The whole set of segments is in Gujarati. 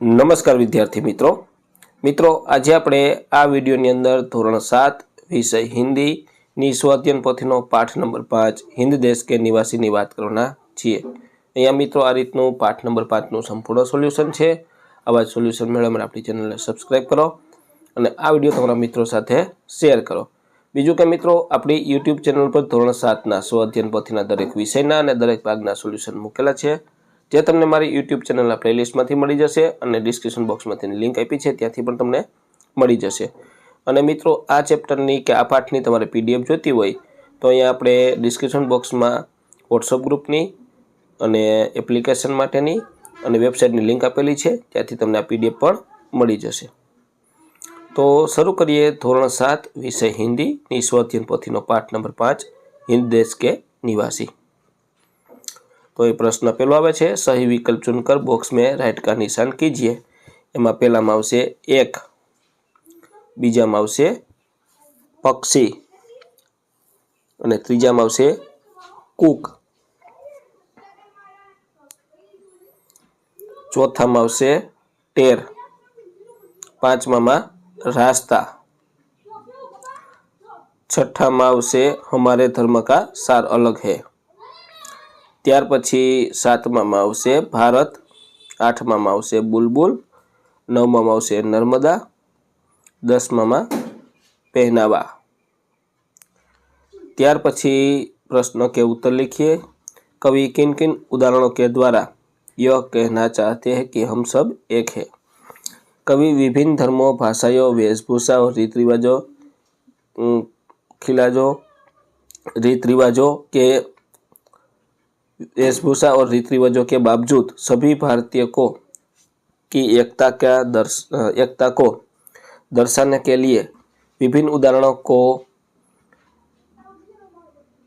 નમસ્કાર વિદ્યાર્થી મિત્રો મિત્રો આજે આપણે આ વિડીયોની અંદર ધોરણ સાત વિષય હિન્દીની સ્વાધ્યન પોથીનો પાઠ નંબર પાંચ હિન્દ દેશ કે નિવાસીની વાત કરવાના છીએ અહીંયા મિત્રો આ રીતનું પાઠ નંબર પાંચનું સંપૂર્ણ સોલ્યુશન છે આવા જ સોલ્યુશન મેળવવા માટે આપણી ચેનલને સબસ્ક્રાઈબ કરો અને આ વિડીયો તમારા મિત્રો સાથે શેર કરો બીજું કે મિત્રો આપણી યુટ્યુબ ચેનલ પર ધોરણ સાતના સ્વાધ્યન પોથીના દરેક વિષયના અને દરેક ભાગના સોલ્યુશન મૂકેલા છે જે તમને મારી યુટ્યુબ ચેનલના પ્લેલિસ્ટમાંથી મળી જશે અને ડિસ્ક્રિપ્શન બોક્સમાંથી લિંક આપી છે ત્યાંથી પણ તમને મળી જશે અને મિત્રો આ ચેપ્ટરની કે આ પાઠની તમારે પીડીએફ જોઈતી હોય તો અહીંયા આપણે ડિસ્ક્રિપ્શન બોક્સમાં વોટ્સઅપ ગ્રુપની અને એપ્લિકેશન માટેની અને વેબસાઇટની લિંક આપેલી છે ત્યાંથી તમને આ પીડીએફ પણ મળી જશે તો શરૂ કરીએ ધોરણ સાત વિષય હિન્દી સ્વાધ્યન પોથીનો પાઠ નંબર પાંચ હિન્દ દેશ કે નિવાસી તો એ પ્રશ્ન પહેલો આવે છે સહી વિકલ્પ ચુનકર બોક્સ મેં રાઇટ કા નિશાન કીજીએ એમાં પહેલામાં આવશે એક બીજામાં આવશે પક્ષી અને ત્રીજામાં આવશે કૂક ચોથામાં આવશે ટેર પાંચમામાં રાસ્તા છઠ્ઠામાં આવશે હમારે ધર્મ કા સાર અલગ હૈ त્યાર પછી 7માં માં આવશે ભારત 8માં માં આવશે बुलबुल 9માં માં આવશે नर्मदा 10માં માં પહેનાવા ત્યાર પછી પ્રશ્નો કે ઉત્તર લખીએ કવિ કિન કિન ઉદાહરણો કે દ્વારા યહ કહેના ચાહતે હે કે હમ સબ એક હે કવિ વિવિધ ધર્મો ભાષાઓ વેશભોષાઓ રીત રીવાજો ખિલાજો રીત રીવાજો કે वेशभूषा और रीति रिवाजों के बावजूद सभी भारतीय को की एकता का दर्श एकता को दर्शाने के लिए विभिन्न उदाहरणों को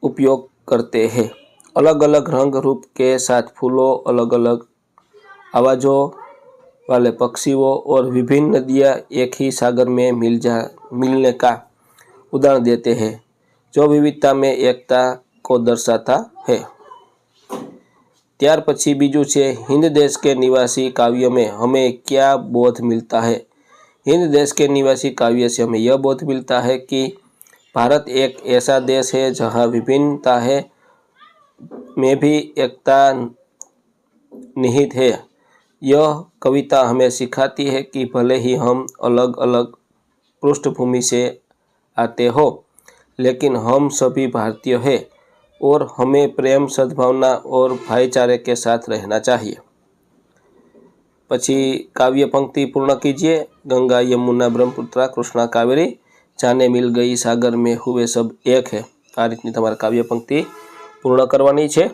उपयोग करते हैं अलग अलग रंग रूप के साथ फूलों अलग अलग आवाज़ों वाले पक्षियों और विभिन्न नदियाँ एक ही सागर में मिल जा मिलने का उदाहरण देते हैं जो विविधता में एकता को दर्शाता है त्यार पी बीजू છે हिंद देश के निवासी काव्य में हमें क्या बोध मिलता है हिंद देश के निवासी काव्य से हमें यह बोध मिलता है कि भारत एक ऐसा देश है जहाँ विभिन्नता है में भी एकता निहित है यह कविता हमें सिखाती है कि भले ही हम अलग अलग पृष्ठभूमि से आते हो लेकिन हम सभी भारतीय हैं और हमें प्रेम सद्भावना और भाईचारे के साथ रहना चाहिए पची काव्य पंक्ति पूर्ण कीजिए गंगा यमुना ब्रह्मपुत्र कृष्णा कावेरी जाने मिल गई सागर में हुए सब एक है आ रीतनी काव्य पंक्ति पूर्ण करवानी छे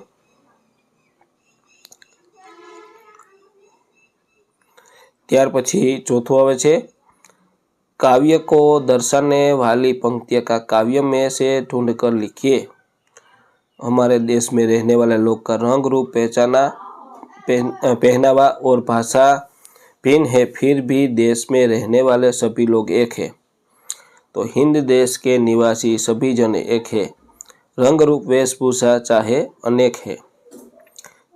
त्यार पी चौथो आए थे काव्य को दर्शाने वाली पंक्तियों का काव्य में से ढूंढ कर लिखिए हमारे देश में रहने वाले लोग का रंग रूप पहचाना पहन पहनावा और भाषा भिन्न है फिर भी देश में रहने वाले सभी लोग एक है तो हिंद देश के निवासी सभी जन एक है रूप वेशभूषा चाहे अनेक है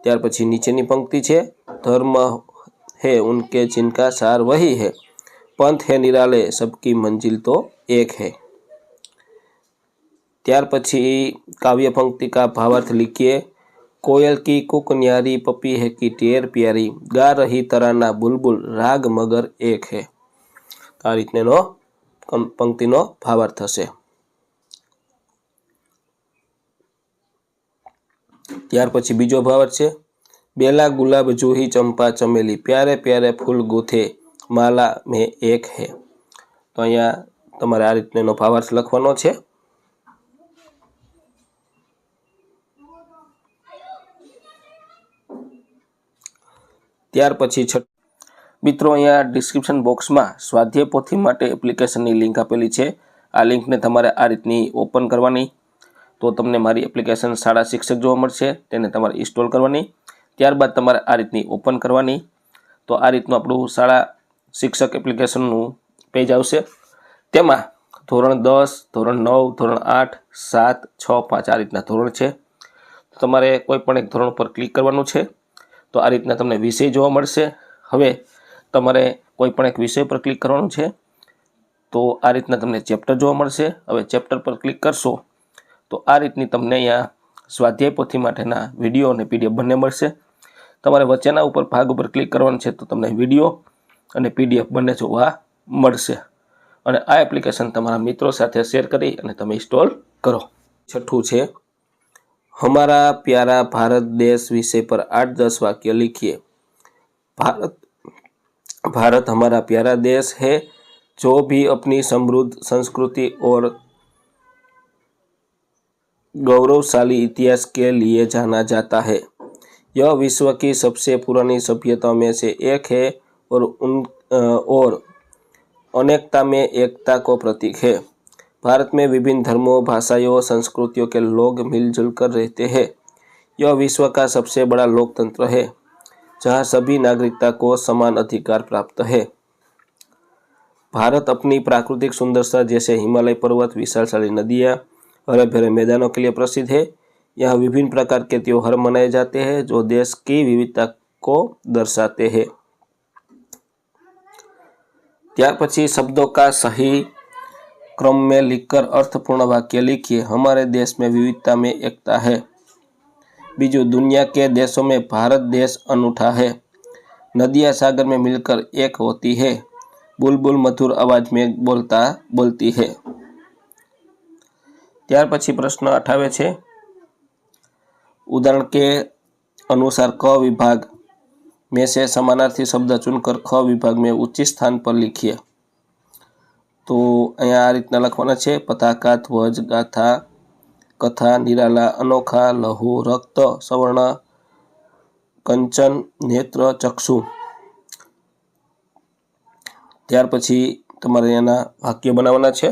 त्यार पी नीचे नी पंक्ति है धर्म है उनके जिनका सार वही है पंथ है निराले सबकी मंजिल तो एक है ત્યાર પછી કાવ્ય પંક્તિ કા ભાવાર્થ લીખીએ કોયલ કી કુક ન્યારી પપી હે કી ટેર પ્યારી ગા રહી તરાના બુલબુલ રાગ મગર એક હે આ રીતનેનો પંક્તિનો ભાવાર્થ થશે ત્યાર પછી બીજો ભાવર્થ છે બેલા ગુલાબ જુહી ચંપા ચમેલી પ્યારે પ્યારે ફૂલ ગૂથે માલા મેં એક હે તો અહીંયા તમારે આ રીતનો ભાવાર્થ લખવાનો છે ત્યાર પછી છ મિત્રો અહીંયા ડિસ્ક્રિપ્શન બોક્સમાં સ્વાધ્યાય પોથી માટે એપ્લિકેશનની લિંક આપેલી છે આ લિંકને તમારે આ રીતની ઓપન કરવાની તો તમને મારી એપ્લિકેશન શાળા શિક્ષક જોવા મળશે તેને તમારે ઇન્સ્ટોલ કરવાની ત્યારબાદ તમારે આ રીતની ઓપન કરવાની તો આ રીતનું આપણું શાળા શિક્ષક એપ્લિકેશનનું પેજ આવશે તેમાં ધોરણ દસ ધોરણ નવ ધોરણ આઠ સાત છ પાંચ આ રીતના ધોરણ છે તમારે કોઈ પણ એક ધોરણ પર ક્લિક કરવાનું છે તો આ રીતના તમને વિષય જોવા મળશે હવે તમારે કોઈ પણ એક વિષય પર ક્લિક કરવાનું છે તો આ રીતના તમને ચેપ્ટર જોવા મળશે હવે ચેપ્ટર પર ક્લિક કરશો તો આ રીતની તમને અહીંયા સ્વાધ્યાય પોથી માટેના વિડીયો અને પીડીએફ બંને મળશે તમારે વચ્ચેના ઉપર ભાગ ઉપર ક્લિક કરવાનું છે તો તમને વિડીયો અને પીડીએફ બંને જોવા મળશે અને આ એપ્લિકેશન તમારા મિત્રો સાથે શેર કરી અને તમે ઇન્સ્ટોલ કરો છઠ્ઠું છે हमारा प्यारा भारत देश विषय पर आठ दस वाक्य लिखिए भारत भारत हमारा प्यारा देश है जो भी अपनी समृद्ध संस्कृति और गौरवशाली इतिहास के लिए जाना जाता है यह विश्व की सबसे पुरानी सभ्यताओं में से एक है और उन और अनेकता में एकता को प्रतीक है भारत में विभिन्न धर्मों भाषाओं संस्कृतियों के लोग मिलजुल कर रहते हैं यह विश्व का सबसे बड़ा लोकतंत्र है जहाँ सभी नागरिकता को समान अधिकार प्राप्त है भारत अपनी प्राकृतिक सुंदरता जैसे हिमालय पर्वत विशालशाली नदियाँ हरे भरे मैदानों के लिए प्रसिद्ध है यहाँ विभिन्न प्रकार के त्यौहार मनाए जाते हैं जो देश की विविधता को दर्शाते हैं त्यार પછી शब्दों का सही क्रम में लिखकर अर्थपूर्ण वाक्य लिखिए हमारे देश में विविधता में एकता है बीजू दुनिया के देशों में भारत देश अनूठा है नदियाँ सागर में मिलकर एक होती है बुलबुल मधुर आवाज़ में बोलता बोलती है त्यार पी प्रश्न अठावे छे उदाहरण के अनुसार क विभाग में से समानार्थी शब्द चुनकर ख विभाग में उच्च स्थान पर लिखिए તો અહીંયા આ રીતના લખવાના છે પતાકા ધ્વજ ગાથા કથા નિરાલા અનોખા લહુ રક્ત સવર્ણ કંચન નેત્ર ચક્ષુ ત્યાર પછી તમારે એના વાક્ય બનાવવાના છે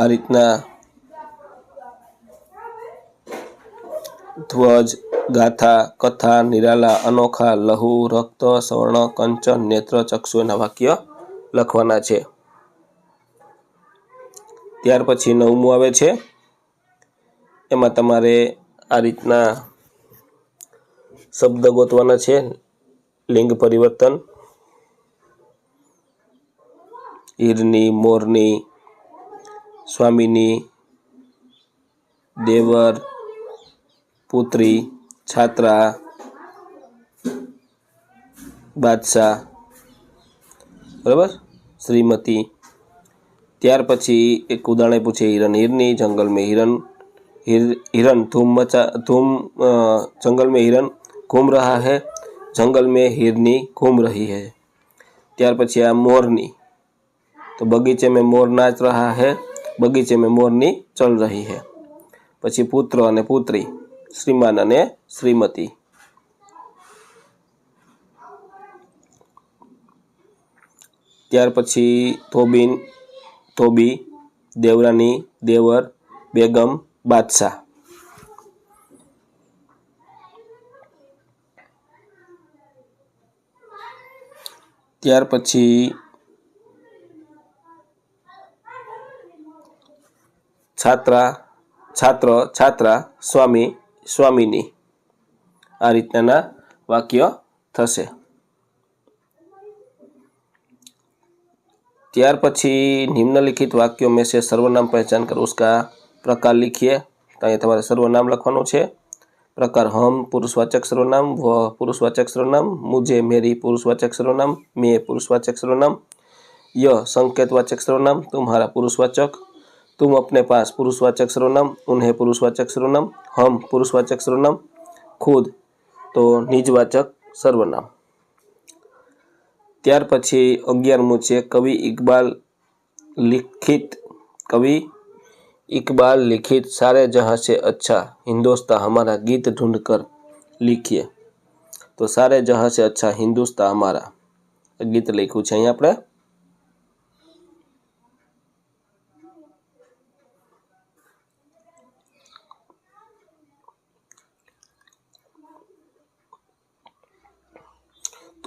આ રીતના ધ્વજ ગાથા કથા નિરાલા અનોખા લહુ રક્ત સ્વર્ણ કંચન નેત્ર ચક્ષુ એના વાક્ય લખવાના છે ત્યાર પછી નવમું આવે છે એમાં તમારે આ રીતના શબ્દ ગોતવાના છે લિંગ પરિવર્તન હીરની મોરની સ્વામીની દેવર पुत्री छात्रा बच्चा बराबर श्रीमती ત્યાર પછી એક ઉદાણ પૂછે हिरન हिरની જંગલ મે हिरન हिरન તું મચા તું જંગલ મે हिरન કોમ રહા હે જંગલ મે हिरની કોમ રહી હે ત્યાર પછી આ મોરની તો બગીચે મે મોર નાચ રહા હે બગીચે મે મોરની ચલ રહી હે પછી પુત્ર અને પુત્રી શ્રીમાન અને શ્રીમતી ત્યાર પછી થોબીન થોબી દેવરાની દેવર બેગમ બાદશાહ ત્યાર પછી છાત્રા છાત્ર છાત્રા સ્વામી स्वामीनी आर्तना वाक्यो થશે ત્યાર પછી निम्नलिखित वाक्यो मेसे सर्वनाम पहचान कर उसका प्रकार लिखिए तो ये તમારે सर्वनाम લખવાનું છે પ્રકાર હમ પુરુષવાચક સર્વનામ વહ પુરુષવાચક સર્વનામ મુજે મેરી પુરુષવાચક સર્વનામ મે પુરુષવાચક સર્વનામ ય સંકેતવાચક સર્વનામ તુમહારા પુરુષવાચક तुम अपने पास पुरुषवाचक सर्वनाम उन्हें पुरुषवाचक सर्वनाम हम पुरुषवाचक सर्वनाम खुद तो निजवाचक सर्वनाम ત્યાર પછી 11મ છે કવિ ઇકબાલ લખિત કવિ ઇકબાલ લખિત સારે જહાં સે અચ્છા હિન્દુસ્તા હમારા ગીત ઢૂંઢકર લિખીએ તો સારે જહાં સે અચ્છા હિન્દુસ્તા હમારા આ ગીત લખ્યું છે અહીં આપણે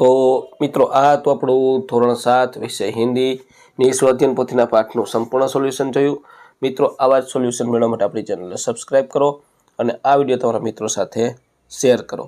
તો મિત્રો આ હતું આપણું ધોરણ સાત વિષય હિન્દીની સ્વાધ્યન પોથીના પાઠનું સંપૂર્ણ સોલ્યુશન જોયું મિત્રો આવા જ સોલ્યુશન મેળવવા માટે આપણી ચેનલને સબસ્ક્રાઈબ કરો અને આ વિડીયો તમારા મિત્રો સાથે શેર કરો